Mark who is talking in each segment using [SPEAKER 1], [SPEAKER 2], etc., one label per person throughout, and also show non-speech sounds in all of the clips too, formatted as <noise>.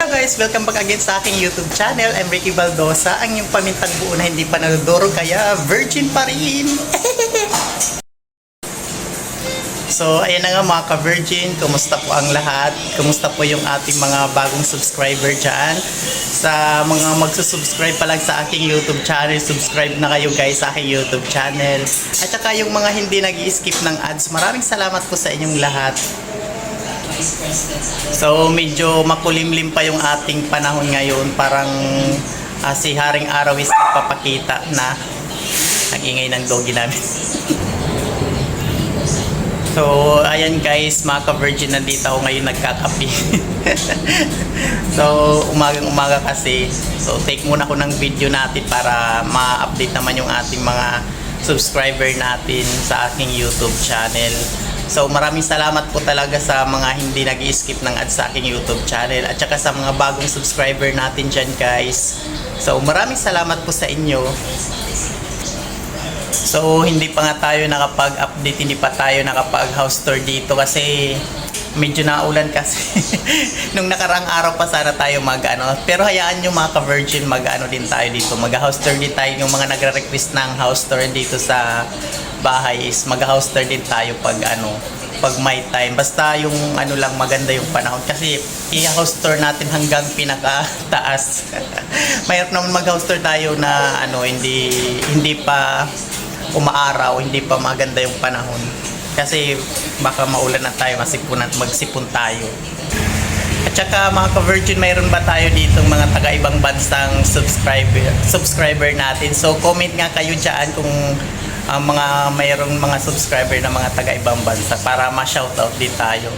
[SPEAKER 1] Guys, welcome back again sa aking YouTube channel. I'm Ricky Baldosa, ang yung pamintang buo na hindi pa naduduro kaya virgin pa rin. <laughs> so, ayan na nga mga ka-virgin, kumusta po ang lahat? Kumusta po yung ating mga bagong subscriber dyan? Sa mga magsusubscribe pa lang sa aking YouTube channel, subscribe na kayo guys sa aking YouTube channel. At saka yung mga hindi nag skip ng ads, maraming salamat po sa inyong lahat. So medyo makulimlim pa yung ating panahon ngayon. Parang ah, si Haring Araw is nagpapakita na ang ingay ng doggy namin. <laughs> so ayan guys, mga ka-virgin nandito ako ngayon nagkakapi. <laughs> so umagang umaga kasi. So take muna ko ng video natin para ma-update naman yung ating mga subscriber natin sa aking YouTube channel. So maraming salamat po talaga sa mga hindi nag skip ng ads sa aking YouTube channel at saka sa mga bagong subscriber natin dyan guys. So maraming salamat po sa inyo. So hindi pa nga tayo nakapag-update, hindi pa tayo nakapag-house tour dito kasi medyo naulan kasi. <laughs> Nung nakarang araw pa sana tayo mag ano. Pero hayaan nyo mga ka-virgin mag ano din tayo dito. Mag house tour din tayo. Yung mga nagre-request ng house tour dito sa bahay is mag house tour din tayo pag ano pag may time. Basta yung ano lang maganda yung panahon. Kasi i-house tour natin hanggang pinaka taas <laughs> mahirap naman mag house tour tayo na ano hindi hindi pa umaaraw hindi pa maganda yung panahon kasi baka maulan na tayo, masipunan, magsipon tayo. At saka mga ka-virgin, mayroon ba tayo dito mga taga-ibang bansang subscriber, subscriber natin? So comment nga kayo dyan kung ah, mga mayroong mga subscriber na mga taga-ibang bansa para ma-shoutout din tayo.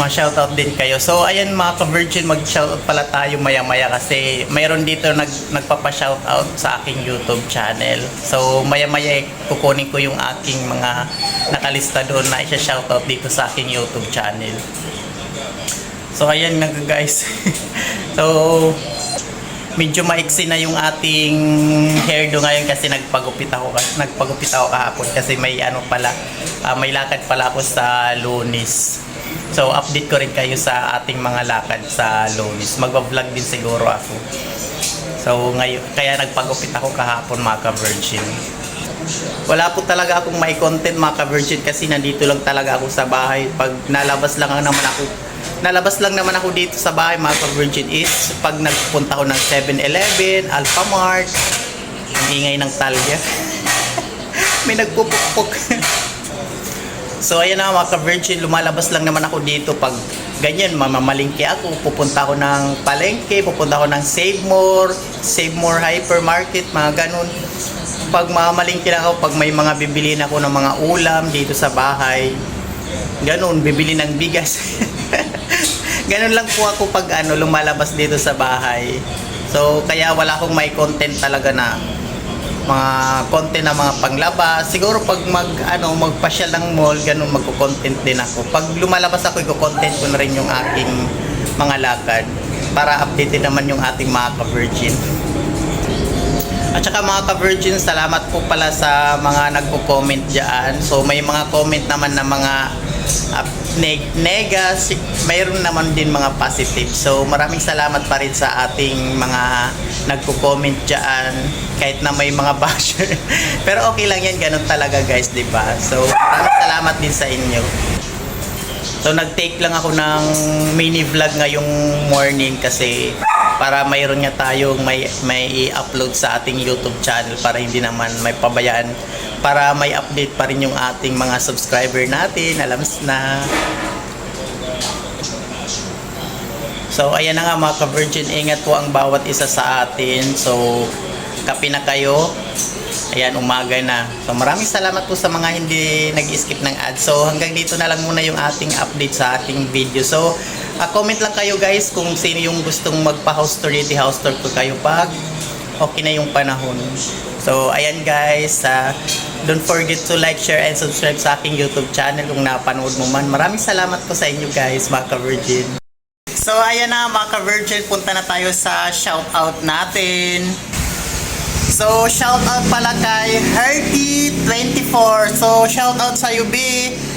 [SPEAKER 1] Ma-shoutout din kayo. So ayan mga ka-virgin, mag-shoutout pala tayo maya-maya kasi mayroon dito nag, nagpapa-shoutout sa aking YouTube channel. So maya-maya eh, kukunin ko yung aking mga nakalista doon na isa-shoutout dito sa aking YouTube channel. So ayan nga guys. <laughs> so medyo maiksi na yung ating hairdo ngayon kasi nagpagupit ako nagpagupit ako kahapon kasi may ano pala ah, may lakad pala ako sa Lunis. So update ko rin kayo sa ating mga lakad sa Lunis. Magba-vlog din siguro ako. So ngayon kaya nagpagupit ako kahapon mga ka-virgin. Wala po talaga akong may content mga ka-virgin kasi nandito lang talaga ako sa bahay. Pag nalabas lang naman ako nalabas lang naman ako dito sa bahay mga ka-virgin is pag nagpunta ako ng 7-Eleven, Alphamart, ang ingay ng talya. <laughs> May nagpupukpok. <laughs> so ayan na mga ka-virgin, lumalabas lang naman ako dito pag ganyan, mamamalingke ako, pupunta ako ng palengke, pupunta ako ng Save More, Save More Hypermarket, mga ganun. Pag mamamalingke ako, pag may mga bibili ako ng mga ulam dito sa bahay, ganun, bibili ng bigas. <laughs> ganun lang po ako pag ano, lumalabas dito sa bahay. So, kaya wala akong may content talaga na mga content na mga panglabas. Siguro pag mag ano, magpasyal ng mall, ganun magko-content din ako. Pag lumalabas ako, i-content ko na rin yung aking mga lakad para update din naman yung ating mga ka-virgin. At saka mga ka-virgin, salamat po pala sa mga nagpo-comment dyan. So may mga comment naman na mga uh, neg nega, mayroon naman din mga positive. So maraming salamat pa rin sa ating mga nagpo-comment dyan kahit na may mga <laughs> basher. Pero okay lang yan, ganun talaga guys, di ba? So maraming salamat din sa inyo. So nag-take lang ako ng mini vlog ngayong morning kasi para mayroon nga tayong may may i-upload sa ating YouTube channel para hindi naman may pabayaan para may update pa rin yung ating mga subscriber natin alam na So ayan na nga mga ka-virgin ingat po ang bawat isa sa atin so kape na kayo Ayan, umaga na. So maraming salamat po sa mga hindi nag-skip ng ads. So hanggang dito na lang muna yung ating update sa ating video. So ah, comment lang kayo guys kung sino yung gustong magpa-house tour. House tour ko kayo pag okay na yung panahon. So ayan guys, ah, don't forget to like, share, and subscribe sa aking YouTube channel kung napanood mo man. Maraming salamat po sa inyo guys, mga ka-virgin. So ayan na mga ka-virgin, punta na tayo sa shoutout natin. So, shout out pala kay Herky24. So, shout out sa UB.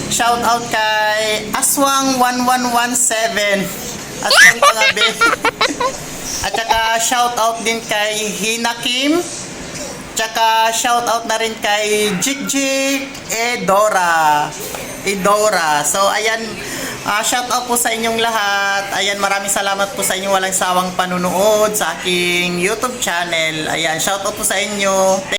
[SPEAKER 1] Shout out kay Aswang1117. Aswang mga. <laughs> shout out din kay Hina Kim. Tsaka shout out na rin kay Jik Edora. Edora. So ayan, ah, shout out po sa inyong lahat. Ayan, maraming salamat po sa inyong walang sawang panunood sa aking YouTube channel. Ayan, shout out po sa inyo.